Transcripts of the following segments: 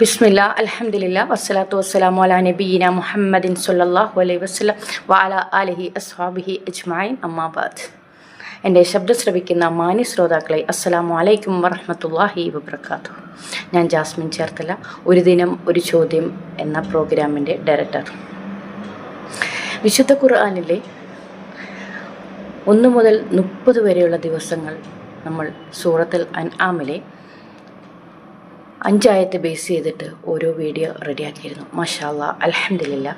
ബിസ്മില്ല അലഹമില്ല വസ്സലാത്തു വസ്സലാമു അല നബീന മുഹമ്മദിൻ സുല്ലാഹു അലൈഹി വസല്ലം വാല അലഹി അസ്വാബിഹി അജ്മായിൻ അമ്മാബാദ് എന്റെ ശബ്ദം ശ്രവിക്കുന്ന മാന്യ ശ്രോതാക്കളെ അസ്സലാമു അലൈക്കും വറഹ്മത്തുള്ളാഹി വബർക്കാത്തു ഞാൻ ജാസ്മിൻ ചേർത്തല ഒരു ദിനം ഒരു ചോദ്യം എന്ന പ്രോഗ്രാമിന്റെ ഡയറക്ടർ. വിശുദ്ധ ഖുർആാനിലെ ഒന്ന് മുതൽ മുപ്പത് വരെയുള്ള ദിവസങ്ങൾ നമ്മൾ സൂറത്തിൽ അൻ അൻആമിലെ അഞ്ചായത്തെ ബേസ് ചെയ്തിട്ട് ഓരോ വീഡിയോ റെഡിയാക്കിയിരുന്നു മാഷാല്ല അലഹമില്ല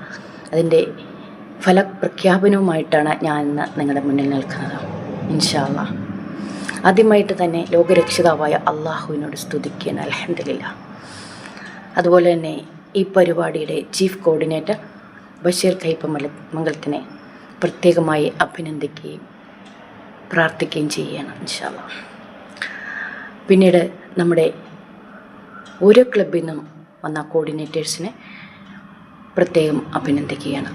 അതിന്റെ ഫലപ്രഖ്യാപനവുമായിട്ടാണ് ഞാൻ ഇന്ന് നിങ്ങളുടെ മുന്നിൽ നിൽക്കുന്നത്. ഇൻഷാല്ല ആദ്യമായിട്ട് തന്നെ ലോകരക്ഷിതാവായ അള്ളാഹുവിനോട് സ്തുതിക്കുകയാണ്. അലഹമില്ല അതുപോലെ തന്നെ ഈ പരിപാടിയുടെ ചീഫ് കോർഡിനേറ്റർ ബഷീർ കയ്പ മംഗലത്തിനെ പ്രത്യേകമായി അഭിനന്ദിക്കുകയും പ്രാർത്ഥിക്കുകയും ചെയ്യുകയാണ്. ഇൻഷാല്ല പിന്നീട് നമ്മുടെ ഓരോ ക്ലബിൽ നിന്നും വന്ന കോർഡിനേറ്റേഴ്സിനെ പ്രത്യേകം അഭിനന്ദിക്കുകയാണ്.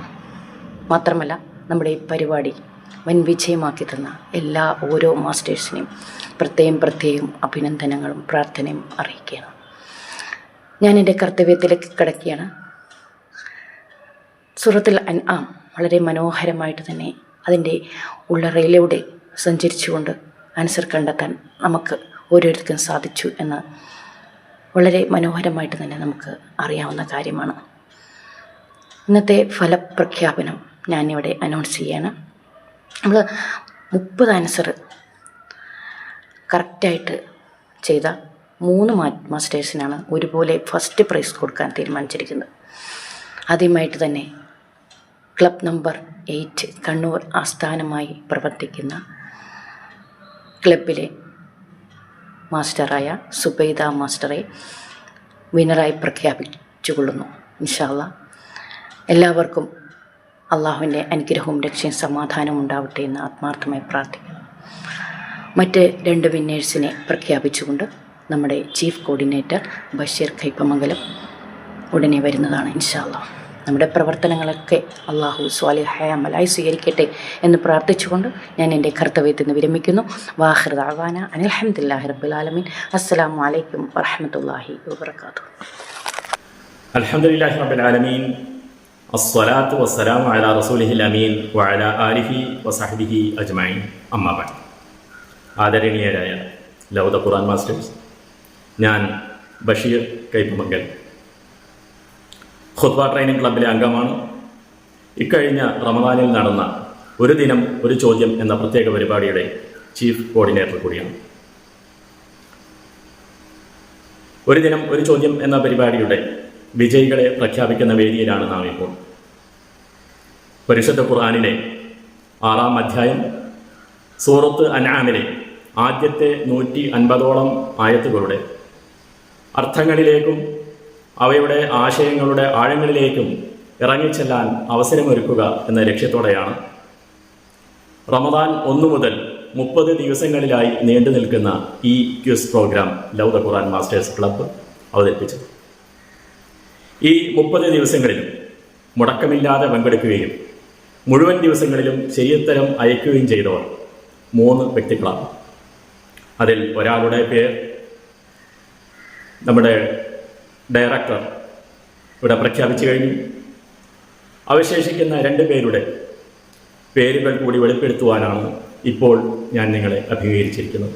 മാത്രമല്ല നമ്മുടെ ഈ പരിപാടി വൻ വിജയമാക്കി തന്ന എല്ലാ ഓരോ മാസ്റ്റേഴ്സിനെയും പ്രത്യേകം പ്രത്യേകം അഭിനന്ദനങ്ങളും പ്രാർത്ഥനയും അറിയിക്കുകയാണ്. ഞാൻ എന്റെ കർത്തവ്യത്തിലേക്ക് കിടക്കുകയാണ്. സുഹൃത്തിൽ ആം വളരെ മനോഹരമായിട്ട് തന്നെ അതിന്റെ ഉള്ളറയിലൂടെ സഞ്ചരിച്ചുകൊണ്ട് ആൻസർ കണ്ടെത്താൻ നമുക്ക് ഓരോരുത്തർക്കും സാധിച്ചു എന്ന് വളരെ മനോഹരമായിട്ട് തന്നെ നമുക്ക് അറിയാവുന്ന കാര്യമാണ്. ഇന്നത്തെ ഫലപ്രഖ്യാപനം ഞാനിവിടെ അനൗൺസ് ചെയ്യാണ്. നമ്മൾ മുപ്പത് ആൻസർ കറക്റ്റായിട്ട് ചെയ്ത മൂന്ന് മാസ്റ്റേഴ്സിനാണ് ഒരുപോലെ ഫസ്റ്റ് പ്രൈസ് കൊടുക്കാൻ തീരുമാനിച്ചിരിക്കുന്നത്. ആദ്യമായിട്ട് തന്നെ ക്ലബ് നമ്പർ എയ്റ്റ് കണ്ണൂർ ആസ്ഥാനമായി പ്രവർത്തിക്കുന്ന ക്ലബിലെ മാസ്റ്ററായ സുബൈദ മാസ്റ്ററെ വിനറായി പ്രഖ്യാപിച്ചുകൊള്ളുന്നു. ഇൻഷാല്ല എല്ലാവർക്കും അള്ളാഹുവിന്റെ അനുഗ്രഹവും രക്ഷയും സമാധാനവും ഉണ്ടാവട്ടെ എന്ന് ആത്മാർത്ഥമായി പ്രാർത്ഥിക്കുന്നു. മറ്റ് രണ്ട് വിന്നേഴ്സിനെ പ്രഖ്യാപിച്ചുകൊണ്ട് നമ്മുടെ ചീഫ് കോർഡിനേറ്റർ ബഷീർ കൈപ്പമംഗലം ഉടനെ വരുന്നതാണ് ഇൻഷാല്ല നമ്മുടെ പ്രവർത്തനങ്ങളൊക്കെ അള്ളാഹു സ്വാലിഹായ അമലായി സ്വീകരിക്കട്ടെ എന്ന് പ്രാർത്ഥിച്ചുകൊണ്ട് ഞാൻ എന്റെ കർത്തവ്യത്തിൽ നിന്ന് വിരമിക്കുന്നു. വാഹൃദ് ദാവാന അനിൽഹമ്മദില്ലാഹി റബ്ബുലാലമീൻ അസ്സലാമു അലൈക്കും വറഹമത്തല്ലാഹി വബർക്കാത്തു അൽഹംദുലില്ലാഹി റബ്ബിൽ ആലമീൻ. അസ്സലാത്തു വസ്സലാമു അലാ റസൂലിഹിൽ അമീൻ വഅലാ ആലിഹി വസഹ്ബിഹി അജ്മഈൻ. അമ്മാ ബഅദ്. ആദരണീയരായ ലൗദ ഖുർആൻ മാസ്റ്റേഴ്സ് ഞാൻ ബഷീർ കൈപ്പമംഗൽ ഖുത്ബ ട്രെയിനിങ് ക്ലബിലെ അംഗമാണ്. ഇക്കഴിഞ്ഞ റമദാനിൽ നടന്ന ഒരു ദിനം ഒരു ചോദ്യം എന്ന പ്രത്യേക പരിപാടിയുടെ ചീഫ് കോർഡിനേറ്റർ കൂടിയാണ്. ഒരു ദിനം ഒരു ചോദ്യം എന്ന പരിപാടിയുടെ വിജയികളെ പ്രഖ്യാപിക്കുന്ന വേദിയിലാണ് നാം ഇപ്പോൾ പരിശുദ്ധ ഖുർആാനിലെ ആറാം അധ്യായം സൂറത്ത് അനാമിലെ ആദ്യത്തെ നൂറ്റി അൻപതോളം ആയത്തുകളുടെ അർത്ഥങ്ങളിലേക്കും അവയുടെ ആശയങ്ങളുടെ ആഴങ്ങളിലേക്കും ഇറങ്ങിച്ചെല്ലാൻ അവസരമൊരുക്കുക എന്ന ലക്ഷ്യത്തോടെയാണ്. റമദാൻ ഒന്നു മുതൽ മുപ്പത് ദിവസങ്ങളിലായി നീണ്ടു നിൽക്കുന്ന ഈ quiz program love the Quran masters club അവതരിപ്പിച്ചത്. ഈ മുപ്പത് ദിവസങ്ങളിലും മുടക്കമില്ലാതെ പങ്കെടുക്കുകയും മുഴുവൻ ദിവസങ്ങളിലും ശരിയത്തരം അയക്കുകയും ചെയ്തവർ മൂന്ന് വ്യക്തികളാണ്. അതിൽ ഒരാളുടെ പേർ നമ്മുടെ ഡയറക്ടർ ഇവിടെ പ്രഖ്യാപിച്ചു കഴിഞ്ഞു. അവശേഷിക്കുന്ന രണ്ട് പേരുടെ പേരുകൾ കൂടി വെളിപ്പെടുത്തുവാനാണ് ഇപ്പോൾ ഞാൻ നിങ്ങളെ അഭിമുഖീകരിച്ചിരിക്കുന്നത്.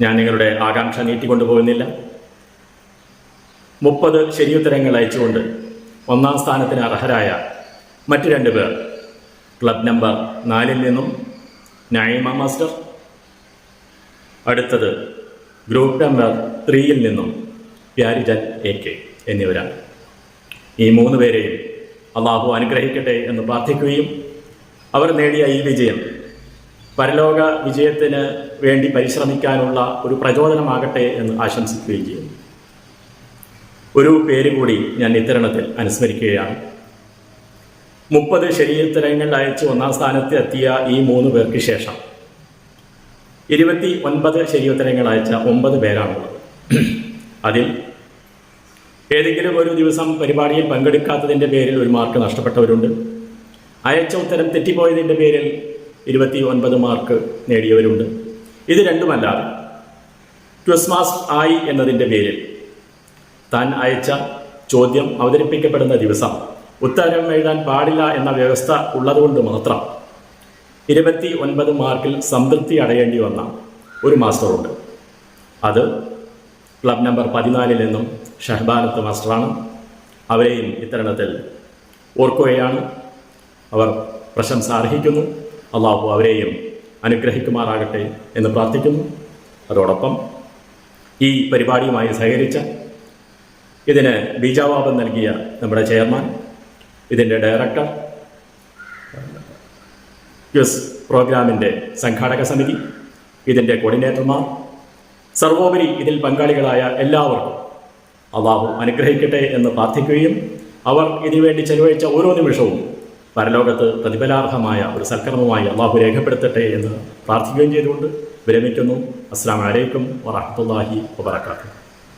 ഞാൻ നിങ്ങളുടെ ആകാംക്ഷ നീട്ടിക്കൊണ്ടുപോകുന്നില്ല മുപ്പത് ശരിയുത്തരങ്ങൾ അയച്ചുകൊണ്ട് ഒന്നാം സ്ഥാനത്തിന് അർഹരായ മറ്റു രണ്ട് പേർ ക്ലബ് നമ്പർ നാലിൽ നിന്നും നൈമ മാസ്റ്റർ. അടുത്തത് ഗ്രൂപ്പ് നമ്പർ ത്രീയിൽ നിന്നും പ്യാരിജൻ എ കെ എന്നിവരാണ്. ഈ മൂന്ന് പേരെയും അള്ളാഹു അനുഗ്രഹിക്കട്ടെ എന്ന് പ്രാർത്ഥിക്കുകയും അവർ നേടിയ ഈ വിജയം പരലോക വിജയത്തിന് വേണ്ടി പരിശ്രമിക്കാനുള്ള ഒരു പ്രചോദനമാകട്ടെ എന്ന് ആശംസിക്കുകയും ചെയ്യുന്നു. ഒരു പേര് കൂടി ഞാൻ ഇത്തരണത്തിൽ അനുസ്മരിക്കുകയാണ്. മുപ്പത് ശരീരത്തിനങ്ങൾ അയച്ച് ഒന്നാം സ്ഥാനത്ത് എത്തിയ ഈ മൂന്ന് പേർക്ക് ശേഷം ഇരുപത്തി ഒൻപത് ശരീരത്തിനങ്ങൾ അയച്ച ഒമ്പത് പേരാണുള്ളത്. അതിൽ ഏതെങ്കിലും ഒരു ദിവസം പരിപാടിയിൽ പങ്കെടുക്കാത്തതിന്റെ പേരിൽ ഒരു മാർക്ക് നഷ്ടപ്പെട്ടവരുണ്ട്. അയച്ച ഉത്തരം തെറ്റിപ്പോയതിന്റെ പേരിൽ ഇരുപത്തി ഒൻപത് മാർക്ക് നേടിയവരുണ്ട്. ഇത് രണ്ടുമല്ലാതെ ക്രിസ്മസ് ആയി എന്നതിന്റെ പേരിൽ താൻ അയച്ച ചോദ്യം അവതരിപ്പിക്കപ്പെടുന്ന ദിവസം ഉത്തരം എഴുതാൻ പാടില്ല എന്ന വ്യവസ്ഥ ഉള്ളതുകൊണ്ട് മാത്രം ഇരുപത്തി ഒൻപത് മാർക്കിൽ സംതൃപ്തി അടയേണ്ടി വന്ന ഒരു മാസ്റ്ററുണ്ട്. അത് ക്ലബ് നമ്പർ പതിനാലിൽ നിന്നും ഷഹബാനത്ത് മാസ്റ്ററാണ്. അവരെയും ഇത്തരണത്തിൽ ഓർക്കുകയാണ്. അവർ പ്രശംസ അർഹിക്കുന്നു. അള്ളാഹു അവരെയും അനുഗ്രഹിക്കുമാറാകട്ടെ എന്ന് പ്രാർത്ഥിക്കുന്നു. അതോടൊപ്പം ഈ പരിപാടിയുമായി സഹകരിച്ച ഇതിന് ബീജാവാപം നൽകിയ നമ്മുടെ ചെയർമാൻ ഇതിന്റെ ഡയറക്ടർ ക്വിസ് പ്രോഗ്രാമിന്റെ സംഘാടക സമിതി ഇതിന്റെ കോർഡിനേറ്റർമാർ സർവോപരി ഇതിൽ പങ്കാളികളായ എല്ലാവർക്കും അള്ളാഹു അനുഗ്രഹിക്കട്ടെ എന്ന് പ്രാർത്ഥിക്കുകയും അവർ ഇതിനുവേണ്ടി ചെലവഴിച്ച ഓരോ നിമിഷവും പരലോകത്ത് പ്രതിഫലാർഹമായ ഒരു സൽക്കർമ്മമായി അള്ളാഹു രേഖപ്പെടുത്തട്ടെ എന്ന് പ്രാർത്ഥിക്കുകയും ചെയ്തുകൊണ്ട് വിരമിക്കുന്നു. അസ്സാം വലൈക്കും വറഹമുല്ലാഹി വബർക്കാത്തു